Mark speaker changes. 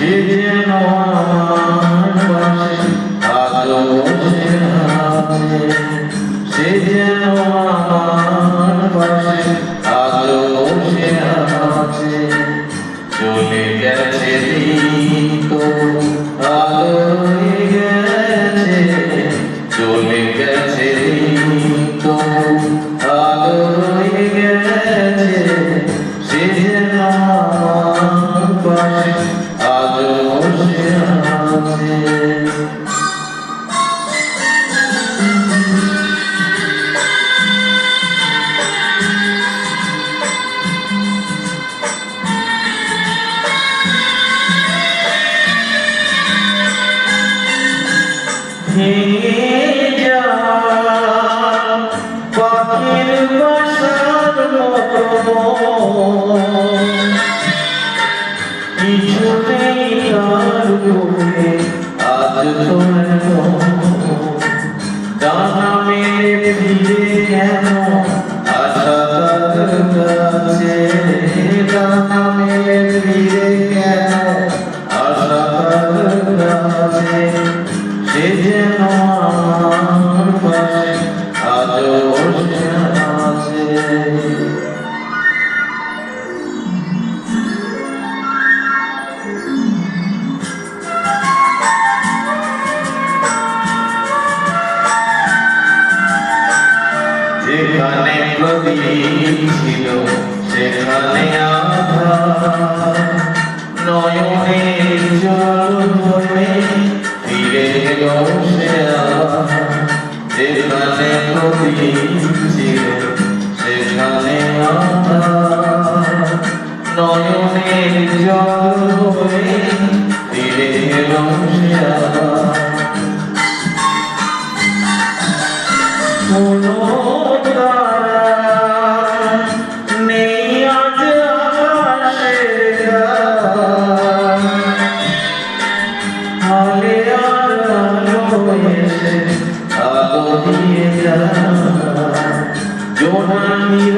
Speaker 1: সে যেন আমার পাশে আলো সে যেন আমার পাশে আলো সে আছে চলে গেছে তো আলো গেছে চলে গেছে তো Hey. Auditorium. ছিল সে কালে নয়নে জল হয়ে ফিরে বসে জল হয়ে Don't need